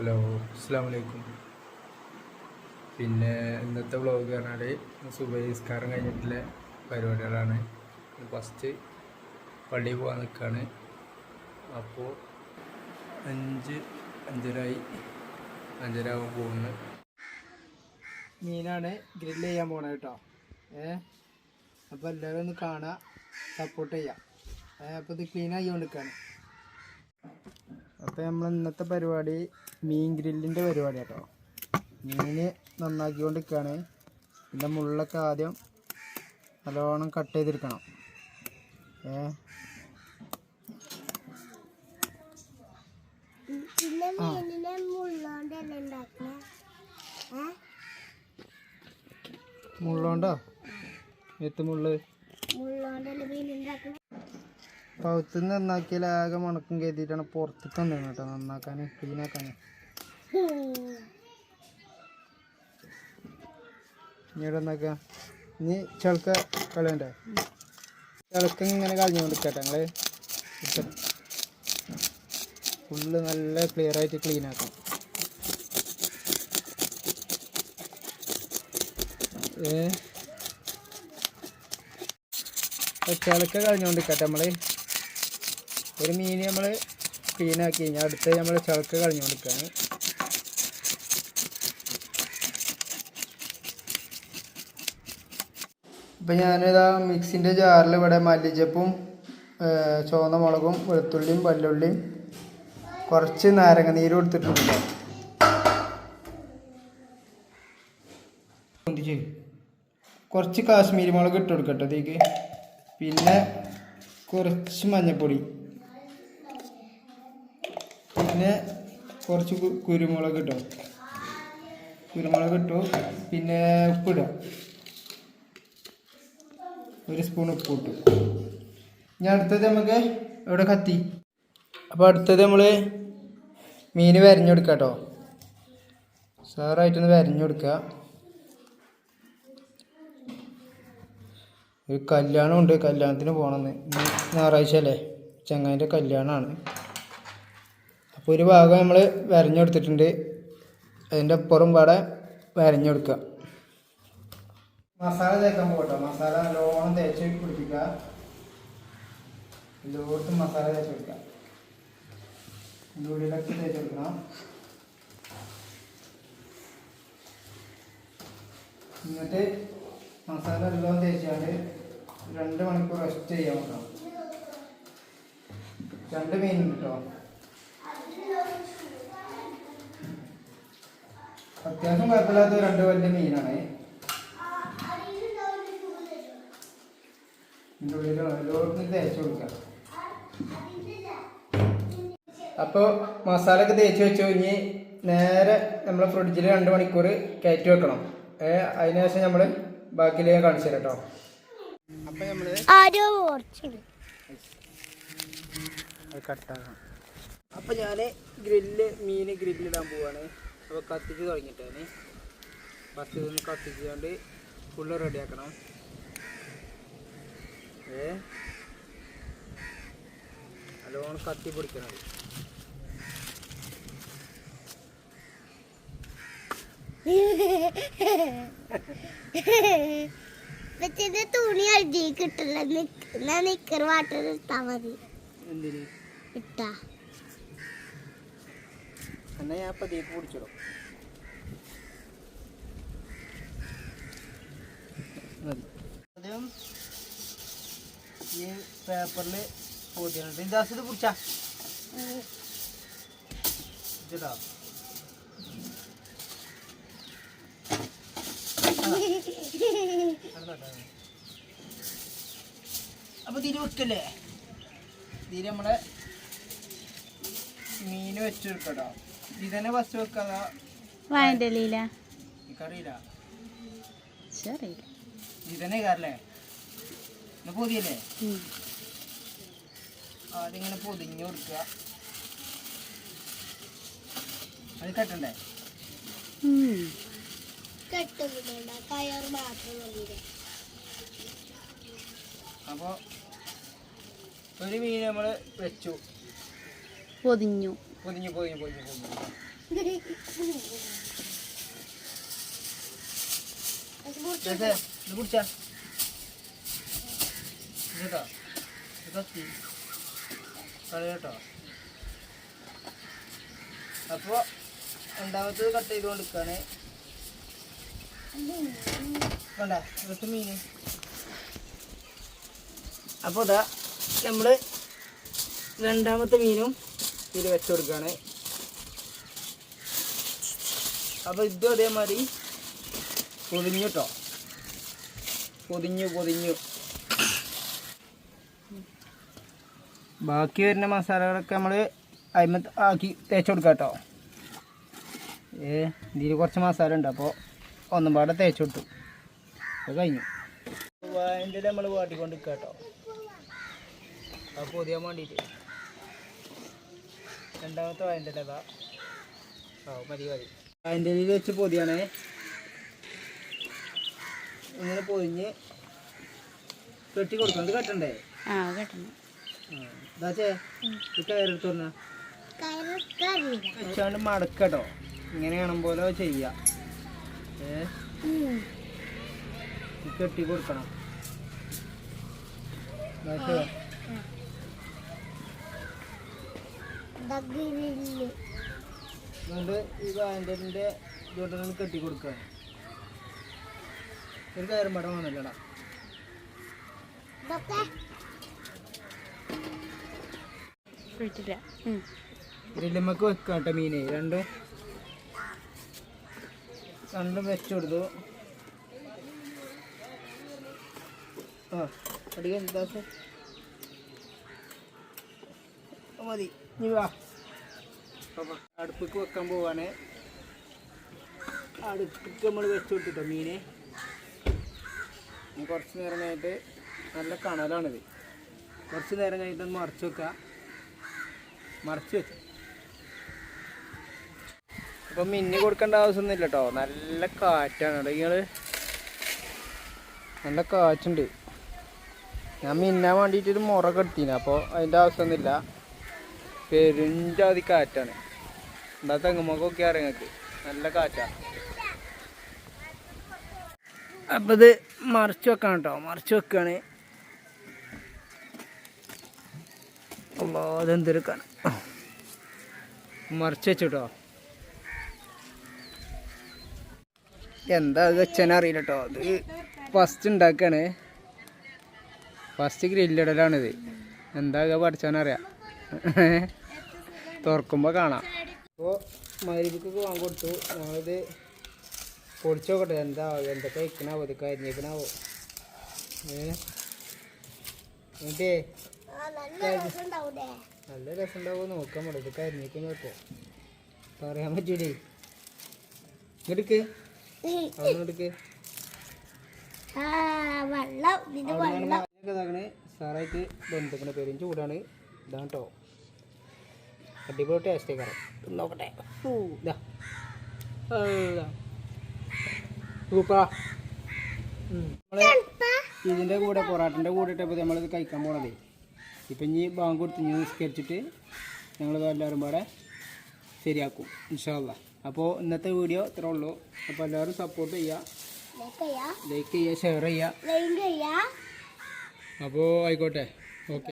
Hello അസ്സാം വലൈക്കും പിന്നെ ഇന്നത്തെ വ്ളോഗ് പറഞ്ഞാൽ സുബഹിസ്കാരം കഴിഞ്ഞിട്ടുള്ള പരിപാടികളാണ്. ഫസ്റ്റ് പള്ളിയിൽ പോകാൻ നിൽക്കുകയാണ് അപ്പോൾ അഞ്ച് അഞ്ചരായി അഞ്ചര ആകുമ്പോൾ പോകുന്നു മീനാണ് ഗ്രില്ല് ചെയ്യാൻ പോണത് കേട്ടോ. ഏ? അപ്പോൾ എല്ലാവരും ഒന്ന് കാണുക സപ്പോർട്ട് ചെയ്യാം. ഏ അപ്പോൾ ഇത് ക്ലീൻ കൊണ്ടിരിക്കുകയാണ് അപ്പോൾ നമ്മൾ ഇന്നത്തെ പരിപാടി മീൻ ഗ്രില്ലിന്റെ പരിപാടി കേട്ടോ മീന് നന്നാക്കിക്കൊണ്ടിരിക്കുകയാണ് പിന്നെ മുള്ളൊക്കെ ആദ്യം നല്ലോണം കട്ട് ചെയ്തെടുക്കണം ഏ? മുള്ളോണ്ടോ? എത്ത് മുള്ള്? പൗത്തുനിന്ന് നന്നാക്കിയാൽ ആകെ മണക്കും കരുതിയിട്ടാണ് പുറത്തേക്ക് തന്നെ കേട്ടോ നന്നാക്കാൻ ക്ലീനാക്കാൻ ഇനി ഇവിടെ നന്നാക്കുക ഇനി ചെളുക്ക കളയണ്ടേ? ചെളുക്ക ഇങ്ങനെ കളഞ്ഞു കൊടുക്കട്ടെ ഞങ്ങൾ ഫുള്ള് നല്ല ക്ലിയർ ആയിട്ട് ക്ലീൻ ആക്കണം. ഏ? ചെളുക്ക കളഞ്ഞുകൊണ്ടിരിക്കട്ടെ നമ്മൾ. ഒരു മീൻ നമ്മൾ ക്ലീൻ ആക്കി കഴിഞ്ഞാൽ അടുത്ത് നമ്മൾ ചെളുക്ക കളഞ്ഞുകൊണ്ടിരിക്കുകയാണ്. ഇപ്പം ഞാനിതാ മിക്സിന്റെ ജാറിൽ ഇവിടെ മല്ലിച്ചപ്പും ചുവന്ന മുളകും വെളുത്തുള്ളിയും പല്ലുള്ളിയും കുറച്ച് നാരങ്ങ നീര് കൊടുത്തിട്ടുണ്ട്. കുറച്ച് കാശ്മീരി മുളക് ഇട്ട് കൊടുക്കട്ടെ ഇതിലേക്ക്. പിന്നെ കുറച്ച് മഞ്ഞൾപ്പൊടി പിന്നെ കുറച്ച് കുരുമുളക് ഇട്ടോ. കുരുമുളക് ഇട്ടു. പിന്നെ ഉപ്പിടുക. ഒരു സ്പൂൺ ഉപ്പ് ഇട്ടു. ഇനി അടുത്തത് നമുക്ക് ഇവിടെ കത്തി? അപ്പോൾ അടുത്തത് നമ്മൾ മീൻ വരഞ്ഞു കേട്ടോ സാറായിട്ടൊന്ന് വരഞ്ഞു കൊടുക്കുക ഒരു കല്യാണം ഉണ്ട് കല്യാണത്തിന് പോകണമെന്ന് ഞായറാഴ്ച അല്ലേ? ചങ്ങാന്റെ കല്യാണമാണ് അപ്പോൾ ഒരു ഭാഗം നമ്മൾ വരഞ്ഞു കൊടുത്തിട്ടുണ്ട് അതിന്റെ അപ്പുറം പാടെ വരഞ്ഞു കൊടുക്കുക മസാല തേക്കാൻ പോകട്ടോ. മസാല നല്ലോണം തേച്ച് പിടിപ്പിക്കുക. എല്ലായിടത്തും മസാല തേച്ച് കൊടുക്കുക ഉള്ളിലൊക്കെ തേച്ച് കൊടുക്കണം. എന്നിട്ട് മസാല എല്ലാം തേച്ചാണ്ട് രണ്ട് മണിക്കൂർ റെസ്റ്റ് ചെയ്യാൻ വെക്കണം. രണ്ട് മീൻ കിട്ടോ അത്യാവശ്യം കുഴപ്പമില്ലാത്ത രണ്ട് വലിയ മീനാണ്. ഇതിന്റെ ഉള്ളിൽ എല്ലാവർക്കും തേച്ച് കൊടുക്കാം. അപ്പോൾ മസാല ഒക്കെ തേച്ച് വെച്ച് കഴിഞ്ഞ് നേരെ നമ്മൾ ഫ്രിഡ്ജിൽ രണ്ട് മണിക്കൂർ കയറ്റി വെക്കണം. ഏ അതിന് ശേഷം നമ്മൾ ബാക്കിയിലേക്ക് കാണിച്ചു തരാം കേട്ടോ അപ്പം നമ്മൾ ആരോ ഓർച്ചിന് കട്ടാക്കണം അപ്പം ഞാൻ ഗ്രില്ല് മീൻ ഗ്രില്ലിടാൻ പോവാണ്. അപ്പോൾ കത്തിച്ച് തുടങ്ങിയിട്ടാണ്. ഫസ്റ്റ് ഇതൊന്ന് കത്തിച്ചുകൊണ്ട് ഫുള്ള് റെഡിയാക്കണം ഏ? നല്ലോണം കത്തി പിടിക്കണത് തുണി അഴുതി കിട്ടില്ല. എന്നാ നിക്കർ വാട്ടർ ഇട്ടാ മതി. ഇട്ടാ. എന്നാൽ ഞാൻ പതിയേക്ക് പിടിച്ചിടും മതി. ഈ പേപ്പറിൽ പൊതിയുന്നുണ്ട് ഇതാസ് ഇത് ഇതാ അപ്പൊ തിരി വെക്കല്ലേ? തിരി നമ്മളെ മീൻ വെച്ചെടുക്കട്ടോ ഇതന്നെ ഫസ്റ്റ് വെക്കാതാ വായന്റെ ശരി ഇതന്നെ കാരല്ലേ? പൊതിയല്ലേ? അതിങ്ങനെ പൊതിഞ്ഞു കൊടുക്കുക. അത് കെട്ടണ്ടേ? അപ്പോൾ ഒരു മീൻ നമ്മൾ വെച്ചു. പൊതിഞ്ഞു. പൊതിഞ്ഞു പൊതിഞ്ഞു പൊതിഞ്ഞു പൊതിഞ്ഞു. ഇത് ഇത് കുടിച്ചാ? ഇത് കത്തി കളയട്ടോ അപ്പോൾ രണ്ടാമത്തത് കട്ട് ചെയ്ത് കൊടുക്കാണ്. വേണ്ട ഇവിടുത്തെ മീൻ അപ്പോൾ ഇതാ നമ്മൾ രണ്ടാമത്തെ മീനും ഇതിൽ വെച്ച് കൊടുക്കുകയാണ് അപ്പോൾ ഇതും അതേമാതിരി പൊതിഞ്ഞു കേട്ടോ പൊതിഞ്ഞു പൊതിഞ്ഞു. ബാക്കി വരുന്ന മസാലകളൊക്കെ നമ്മൾ അതിമ ആക്കി തേച്ച് കൊടുക്കാം കേട്ടോ ഏ ഇതിൽ കുറച്ച് മസാല ഉണ്ട് അപ്പോൾ ഒന്നും പാടെ തേച്ച് കൊടുത്തു. അത് കഴിഞ്ഞു. വായന്റെ നമ്മൾ വാട്ടിക്കൊണ്ട് നിൽക്കുക കേട്ടോ അത് പൊതിയാൻ വേണ്ടിയിട്ട് രണ്ടാമത്തെ വായന്റെ അതാ ആ മതി മതി. വായന്റെ വെച്ച് പൊതിയാണേ. ഇങ്ങനെ പൊതിഞ്ഞ് കെട്ടി കൊടുക്കണം ഇത് കെട്ടണ്ടേ? ആ കേട്ടോ വെച്ചാണ്ട് മടക്കട്ടോ. ഇങ്ങനെ കാണും പോലെ ചെയ്യ. ഇത് കെട്ടി കൊടുക്കണം. ഈ കെട്ടി കൊടുക്കുക ഒരു കയറും പടം വന്നല്ലോടാ. ഗ്രില്ലുമ്മക്ക് വെക്കാം കേട്ടോ മീന്. രണ്ടും. രണ്ടും വെച്ചു കൊടുത്തു. ആ അടിക്കാൻ എന്താ മതി. ഇനി വാ. അടുപ്പിക്ക് വെക്കാൻ പോവാണ്. അടുപ്പിക്ക് നമ്മൾ വെച്ചു കൊടുത്തിട്ടോ മീന്. കുറച്ച് നേരം കഴിഞ്ഞിട്ട് നല്ല കണലാണിത്. കുറച്ച് നേരം കഴിഞ്ഞിട്ട് ഒന്ന് മറച്ചു വെക്കാം. മറച്ച് വെച്ചു. അപ്പം മിന്നി കൊടുക്കേണ്ട ആവശ്യമൊന്നുമില്ല കേട്ടോ നല്ല കാറ്റാണ്. കേട്ടോ നല്ല കാറ്റുണ്ട്. ഞാൻ മിന്നാൻ വേണ്ടിയിട്ടൊരു മുറൊക്കെ എടുത്തിന് അപ്പോൾ അതിന്റെ ആവശ്യമൊന്നുമില്ല. പെരുഞ്ചാതി കാറ്റാണ്. എന്താ തെങ്ങുമൊക്കെ അറിയാം നല്ല കാറ്റാണ് അപ്പം ഇത് മറിച്ച് വെക്കണം കേട്ടോ. മറിച്ച് വെക്കുകയാണ് അല്ലോ അതെന്തെടുക്കാണ് മറിച്ച് എന്താ വെച്ചാൽ അറിയില്ല കേട്ടോ അത് ഫസ്റ്റ് ഉണ്ടാക്കാണ് ഫസ്റ്റ് ഗ്രില്ലിടലാണിത് എന്താ പഠിച്ചാനറിയാം തുറക്കുമ്പോൾ കാണാം. അപ്പോൾ മരുവിക്കൊക്കെ വാങ്ങി കൊടുത്തു. ഞങ്ങളിത് പൊടിച്ചു നോക്കട്ടെ എന്താ എന്തൊക്കെ കഴിക്കണാവോ ഇതൊക്കെ അരിഞ്ഞേക്കണാവോ ഏ? എന്നിട്ടേ നല്ല രസം ഉണ്ടാവുമോ നോക്കാൻ പറ്റും ഇതൊക്കെ അരിഞ്ഞേക്കും കേട്ടോ പറയാൻ പറ്റൂലേ. എടുക്ക് ഇതാക്കണേ. സാറായിട്ട് ബന്ധുക്കണ പേരും. ചൂടാണ്. ഇതാണ് കേട്ടോ അടിപൊളി ടേസ്റ്റ് കയറും നോക്കട്ടെ. ഇതിന്റെ ഇതിന്റെ കൂടെ പൊറാട്ടിന്റെ കൂടെ ഇട്ടപ്പോൾ നമ്മളിത് കഴിക്കാൻ പോണതേ. ഇപ്പം ഇനി ബാങ്ക് കൊടുത്ത് ഇനി നിസ്കരിച്ചിട്ട് ഞങ്ങൾ എല്ലാവരും പാടെ ശരിയാക്കും ഇൻഷാല്ല അപ്പോൾ ഇന്നത്തെ വീഡിയോ ഇത്രേ ഉള്ളൂ. അപ്പോൾ എല്ലാവരും സപ്പോർട്ട് ചെയ്യുക. ലൈക്ക് ചെയ്യാ ലൈക്ക് ചെയ്യുക ഷെയർ ചെയ്യുക. അപ്പോൾ ആയിക്കോട്ടെ. ഓക്കെ